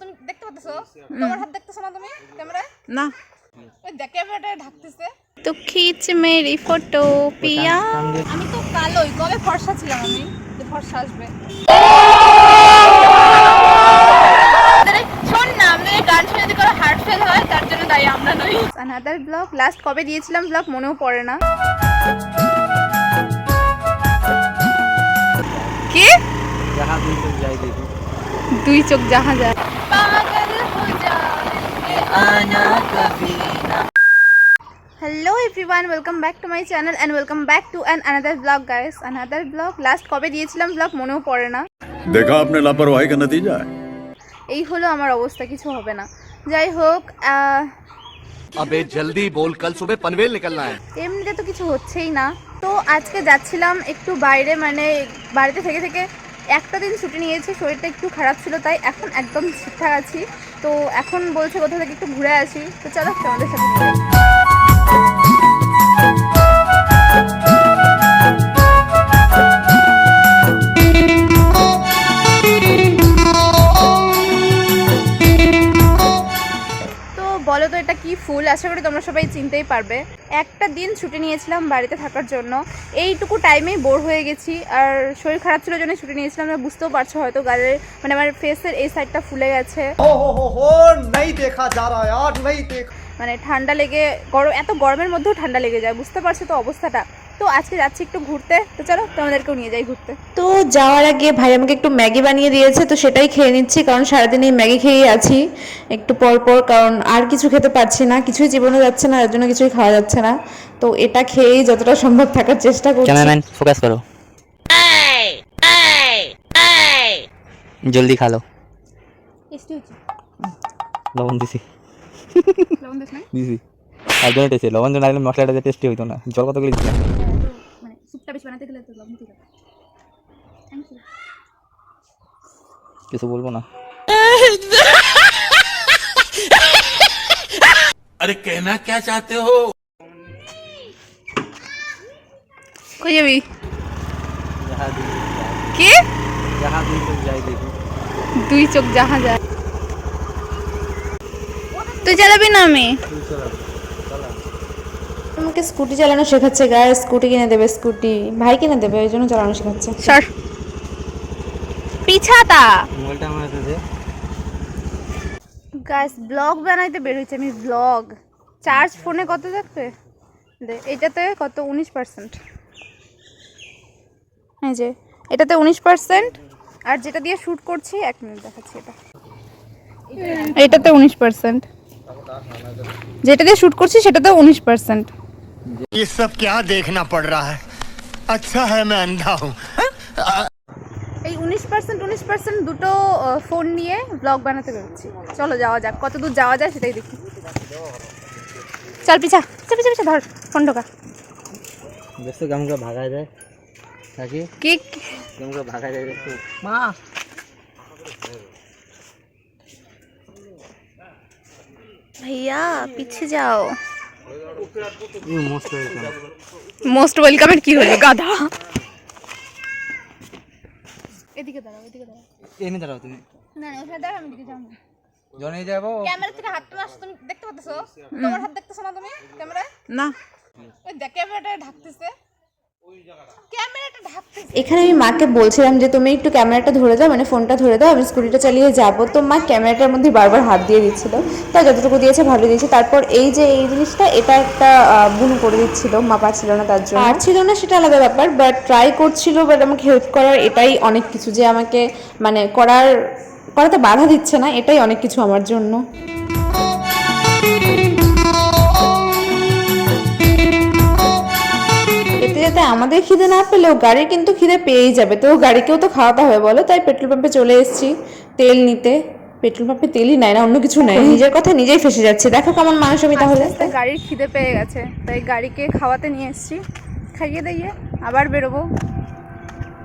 তুমি দেখতে পাচ্ছো তোমার হাত। দেখতেছো না তুমি? ক্যামেরায় না। ওই দেখ ঢাকতেছে। তো খিচ মেরি ফটো পিয়া। আমি তো কালোই কবে ফর্সা ছিলাম আমি? যে ফর্সা আসবে। আনাদার ব্লগ লাস্ট কবে দিয়েছিলাম ব্লগ মনেও পড়ে না। কি? দুই চোখ যাহা যায়। Hello everyone welcome back to my channel and welcome back to and another vlog guys another vlog last কবে দিয়েছিলাম ব্লগ মনেও পড়ে না। দেখা আপনার লাপরওয়াহি কা নতিজা এই হলো আমার অবস্থা কিছু হবে না। যাই হোক আবে জলদি বল কাল সুবে পনভেল নিকলনা হ্যায় এমনিতে তো কিছু হচ্ছেই না। তো আজকে যাচ্ছিলাম একটু বাইরে মানে বাড়িতে থেকে থেকে একটা দিন ছুটি নিয়েছি, শরীরটা একটু খারাপ ছিল, তাই এখন একদম ঠিকঠাক আছি। তো এখন বলছে কোথাও থেকে একটু ঘুরে আসি। তো চলো তোমাদের সাথে কি ফুল আশা করি তোমরা সবাই চিনতেই পারবে। একটা দিন ছুটি নিয়েছিলাম বাড়িতে থাকার জন্য। এইটুকু টাইমেই বোর হয়ে গেছি। আর শরীর খারাপ ছিল জন্য ছুটি নিয়েছিলাম। না বুঝতেও পারছ হয়তো গালের মানে আমার ফেসের এই সাইডটা ফুলে গেছে। মানে ঠান্ডা লেগে গরম এত গরমের মধ্যেও ঠান্ডা লেগে যায়। বুঝতে পারছ তো অবস্থাটা? তো আজকে যাচ্ছি একটু ঘুরতে। তো চলো তোমাদেরকেও নিয়ে যাই ঘুরতে। তো যাওয়ার আগে ভাই আমাকে একটু ম্যাগি বানিয়ে দিয়েছে তো সেটাই খেয়ে নিচ্ছি কারণ সারাদিন এই ম্যাগি খেয়েই আছি। একটু পর পর কারণ আর কিছু খেতে পারছি না কিছুই জীবনে যাচ্ছে না এর জন্য কিছুই খাওয়া যাচ্ছে না। তো এটা খেয়েই যতটা সম্ভব থাকার চেষ্টা করছি। ক্যামেরাম্যান ফোকাস করো। জলদি খালো। লবণ দিছি। লবণ দিছি। আর জন্য টেস্টি লবণ জন্য মশলাটা টেস্টি হইতো না জল কত কতগুলি দিলাম বানাতে গেলে তো লবণ দিতে হবে থ্যাংক ইউ কিছু বলবো না কই যাবি जहाँ भी কি जहाँ भी तो जाए देखो দুই চোখ যাহা যায় তুই চালাবি না আমি আমাকে স্কুটি চালানো শেখাচ্ছে গায়ে স্কুটি কিনে দেবে স্কুটি। ভাই কিনে দেবে ওই জন্য চালানো শেখাচ্ছে। সর। পিছাতা। মোবাইলটা আমার হাতে দে। গাইস ব্লগ বানাইতে বের হয়েছে আমি ব্লগ চার্জ ফোনে কত থাকবে? দে এটাতে কত? উনিশ পার্সেন্ট এই যে এটাতে উনিশ পার্সেন্ট আর যেটা দিয়ে শ্যুট করছি এক মিনিট দেখাচ্ছি এটা। এটাতে উনিশ পার্সেন্ট যেটা দিয়ে শ্যুট করছি সেটাতে উনিশ পার্সেন্ট ये सब क्या देखना पड़ रहा है अच्छा है मैं अंधा हूँ এই উনিশ পার্সেন্ট উনিশ পার্সেন্ট দুটো ফোন নিয়ে ব্লগ বানাতে বেরোচ্ছি চলো যাওয়া যাক কত দূর যাওয়া যায় সেটাই দেখি চল পিছা পিছা পিছা পিছা ধর ফোন ঢোকা দেখছো কেমন করে ভাগায় যায় থাকি কি কেমন করে ভাগায় যায় দেখছো মা ভাইয়া পিছিয়ে যাও মস্ত হয়েছে মোস্ট ওয়েলকামের কি হলো? গাধা। এদিকে দাঁড়াও এদিকে দাঁড়াও। এনে দাঁড়াও তুমি। না না ওখানে দাঁড়াও আমি এদিকে যাব। জনে যাব। ক্যামেরা থেকে হাতটা না আসছে, তুমি দেখতে পাচ্ছ তোমার হাত দেখতেছো না তুমি ক্যামেরায়? না। ওই দেখ ক্যামেরাটা ঢাকতেছে। এখানে আমি মাকে বলছিলাম যে তুমি একটু ক্যামেরাটা ধরে দাও মানে ফোনটা ধরে দাও আমি স্কুটিটা চালিয়ে যাব। তো মা ক্যামেরাটার মধ্যে বারবার হাত দিয়ে দিচ্ছিল। তা যতটুকু দিয়েছে ভালো দিয়েছে। তারপর এই যে এই জিনিসটা এটা একটা বুনু করে দিচ্ছিল। মা পারছিল না তার জন্য। পারছিল না সেটা আলাদা ব্যাপার বাট ট্রাই করছিল বাট আমাকে হেল্প করার এটাই অনেক কিছু যে আমাকে মানে করার করাতে বাধা দিচ্ছে না এটাই অনেক কিছু আমার জন্য। যাতে আমাদের খিদে না পেলেও গাড়ির কিন্তু খিদে পেয়েই যাবে। তো গাড়িকেও তো খাওয়াতে হবে বলো। তাই পেট্রোল পাম্পে চলে এসেছি। তেল নিতে। পেট্রোল পাম্পে তেলই নাই না অন্য কিছু নাই নিজের কথা নিজেই ফেসে যাচ্ছে। দেখো কেমন মানুষ আমি তাহলে। গাড়ির খিদে পেয়ে গেছে। তাই গাড়িকে খাওয়াতে নিয়ে এসেছি। খাইয়ে দিয়ে আবার বেরোবো।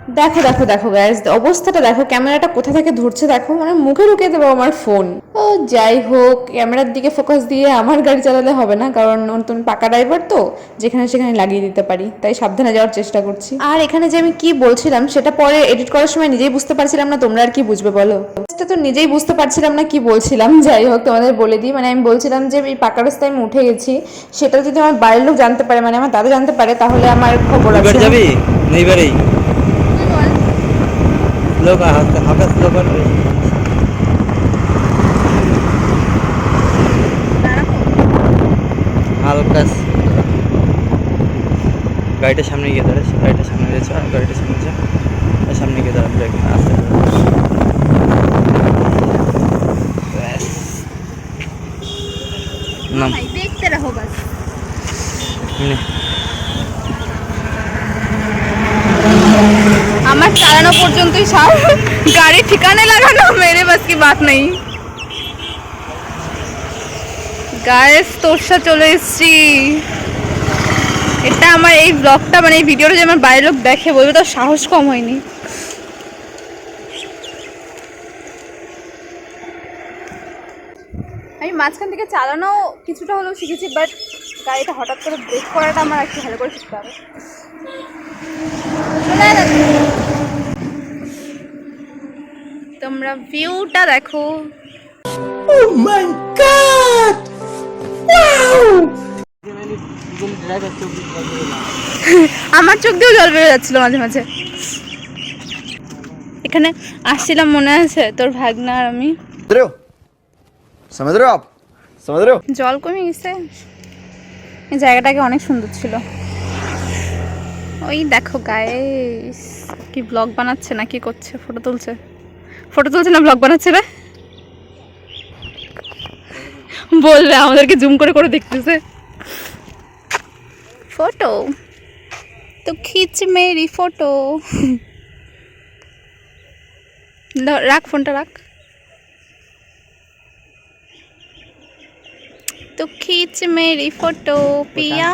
দেখো দেখো দেখো গ্যাস অবস্থাটা দেখো ক্যামেরাটা কোথা থেকে ধরছে দেখো মানে মুখে ঢুকে দেবো আমার ফোন ও যাই হোক ক্যামেরার দিকে ফোকাস দিয়ে আমার গাড়ি চালালে হবে না কারণ নতুন পাকা ড্রাইভার তো যেখানে সেখানে লাগিয়ে দিতে পারি তাই সাবধানে যাওয়ার চেষ্টা করছি। আর এখানে যে আমি কি বলছিলাম সেটা পরে এডিট করার সময় নিজেই বুঝতে পারছিলাম না তোমরা আর কি বুঝবে বলো? সেটা তো নিজেই বুঝতে পারছিলাম না কি বলছিলাম যাই হোক তোমাদের বলে দিই মানে আমি বলছিলাম যে এই পাকা রাস্তায় আমি উঠে গেছি সেটা যদি আমার বাড়ির লোক জানতে পারে মানে আমার দাদা জানতে পারে তাহলে আমার খবর আছে। যাবি? না এবারেই তুই বল স্লো কর হালকা হালকা স্লো কর দাঁড়াবো হালকা। গাড়িটার সামনে গিয়ে দাঁড়াস গাড়িটার সামনে চল গাড়িটার সামনে যা সামনে গিয়ে দাঁড়া ব্রেক আস্তে। নাম। দেখতে রাখো বাস। আমার চালানো পর্যন্তই সব। গাড়ি ঠিকানে লাগানো, মেরে বাস কি বাত নেই। গায়েস তোরসা চলে এসছি। এটা আমার এই ব্লগটা মানে এই ভিডিওটা যে আমার বাইরের লোক দেখে, বলবে তো সাহস কম হয়নি। আমি মাঝখান থেকে চালানো কিছুটা হলেও শিখেছি বাট গাড়িটা হঠাৎ করে ব্রেক করাটা আমার একটু ভালো করে শিখতে হবে। তোমরা ভিউটা দেখো। ও মাই গড ওয়াও আমার চোখ দিয়েও জল বেরিয়ে যাচ্ছিল মাঝে মাঝে। এখানে আসছিলাম মনে আছে? তোর ভাগনা আর আমি। জল কমে গেছে। এই জায়গাটাকে অনেক সুন্দর ছিল। ওই দেখো গায়ে কি ব্লগ বানাচ্ছে নাকি করছে ফটো তুলছে। ফটো তুলছে না ব্লগ বানাচ্ছে রে বলবে আমাদেরকে জুম করে করে দেখতেছে। ফটো তো খিচ মেরি ফটো রাখ ফোনটা রাখ। তো খিচ মেরি ফটো পিয়া।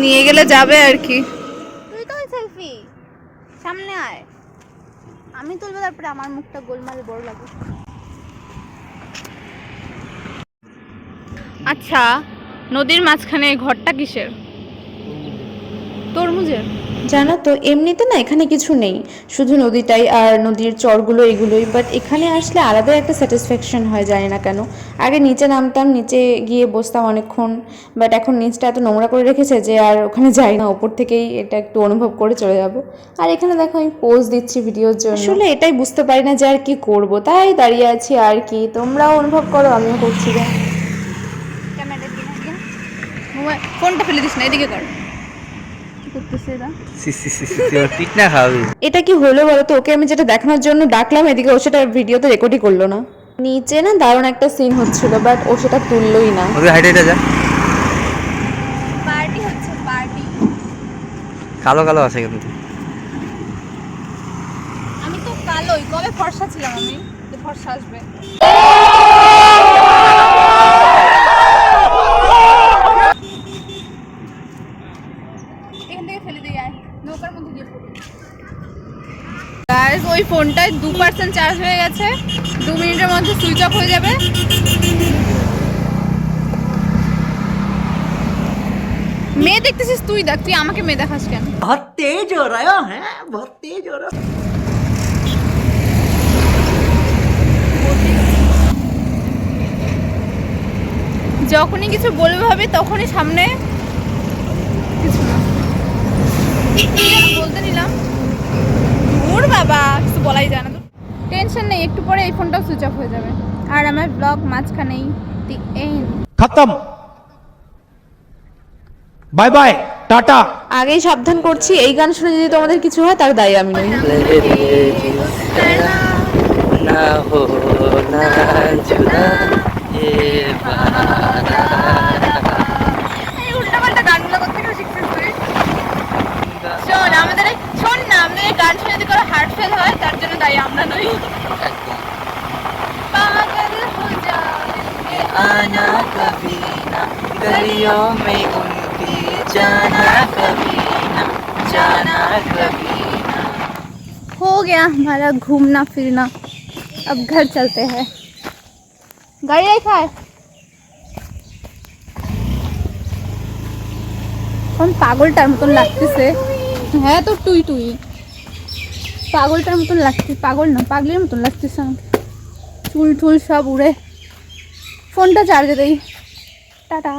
নিয়ে গেলে যাবে আর কি। তুই তো সেলফি সামনে আয়। আমি তুলবো তারপরে আমার মুখটা গোলমাল বড় লাগবে। আচ্ছা নদীর মাঝখানে ঘরটা কিসের? তরমুজের? জানো তো এমনিতে না এখানে কিছু নেই। শুধু নদীটাই আর নদীর চরগুলো এগুলোই বাট এখানে আসলে আলাদা একটা স্যাটিসফ্যাকশন হয় জানি না কেন। আগে নিচে নামতাম নিচে গিয়ে বসতাম অনেকক্ষণ বাট এখন নিচটা এত নোংরা করে রেখেছে যে আর ওখানে যাই না ওপর থেকেই এটা একটু অনুভব করে চলে যাব। আর এখানে দেখো আমি পোজ দিচ্ছি ভিডিওর জন্য। আসলে এটাই বুঝতে পারি না যে আর কি করব। তাই দাঁড়িয়ে আছি আর কি তোমরাও অনুভব করো আমিও করছি। দিকে ফোনটা ফেলে দিস না এদিকে কর। করতেছে এরা। না এটা কি হলো বলো তো ওকে আমি যেটা দেখানোর জন্য ডাকলাম এদিকে ও সেটা ভিডিওতে রেকর্ডই করল না। নিচে না দারুণ একটা সিন হচ্ছিল বাট ও সেটা তুললোই না। ওদের হাইটে যা। পার্টি হচ্ছে পার্টি কালো কালো আছে কিন্তু। আমি তো কালোই কবে ফর্সা ছিলাম আমি? ফর্সা আসবে। ওই ফোনটায় দু পার্সেন্ট চার্জ হয়ে গেছে। দু মিনিটের মধ্যে সুইচ অফ হয়ে যাবে। মেয়ে দেখতেছিস তুই? দেখ তুই আমাকে মেয়ে দেখাস কেন? বহুত তেজ হো রহা হ্যাঁ বহুত তেজ হো রহা যখনই কিছু বলবে হবে তখনই সামনে বলতে নিলাম দূর বাবা কিছু বলাই যায় না টেনশন নেই একটু পরে এই ফোনটাও সুইচ অফ হয়ে যাবে। আর আমার ব্লগ মাঝখানেই দি এন্ড খতম। বাই বাই আগেই সাবধান করছি এই গান শুনে যদি তোমাদের কিছু হয় তার দায়ী আমি না गलियों में उनके जाना कभी ना जाना कभी ना हो गया हमारा घूमना फिरना अब घर चलते हैं गाड़ी रखा है কোন পাগলটার মতন লাগতেছে হ্যাঁ তো টুই টুই পাগলটার মতন লাগছে পাগল না পাগলের মতন লাগতেছে আমাকে চুল টুল সব উড়ে ফোনটা চার্জে দেই টাটা।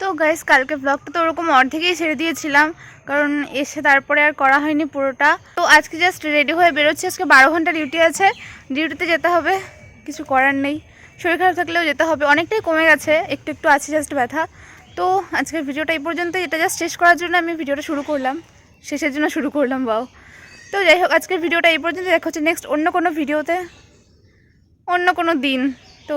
তো গাইস কালকে ব্লগটা তো ওরকম অর্ধেকেই ছেড়ে দিয়েছিলাম, কারণ এসে তারপরে আর করা হয়নি পুরোটা। তো আজকে জাস্ট রেডি হয়ে বেরোচ্ছি, আজকে বারো ঘণ্টা ডিউটি আছে। ডিউটিতে যেতে হবে, কিছু করার নেই। শরীর খারাপ থাকলেও যেতে হবে, অনেকটাই কমে গেছে, একটু একটু আছে জাস্ট ব্যথা। তো আজকের ভিডিওটা এই পর্যন্ত, এটা জাস্ট শেষ করার জন্য আমি ভিডিওটা শুরু করলাম। শেষের জন্য শুরু করলাম বাও তো যাই হোক, আজকের ভিডিওটা এই পর্যন্ত, দেখা হচ্ছে নেক্সট অন্য কোনো ভিডিওতে অন্য কোনো দিন। তো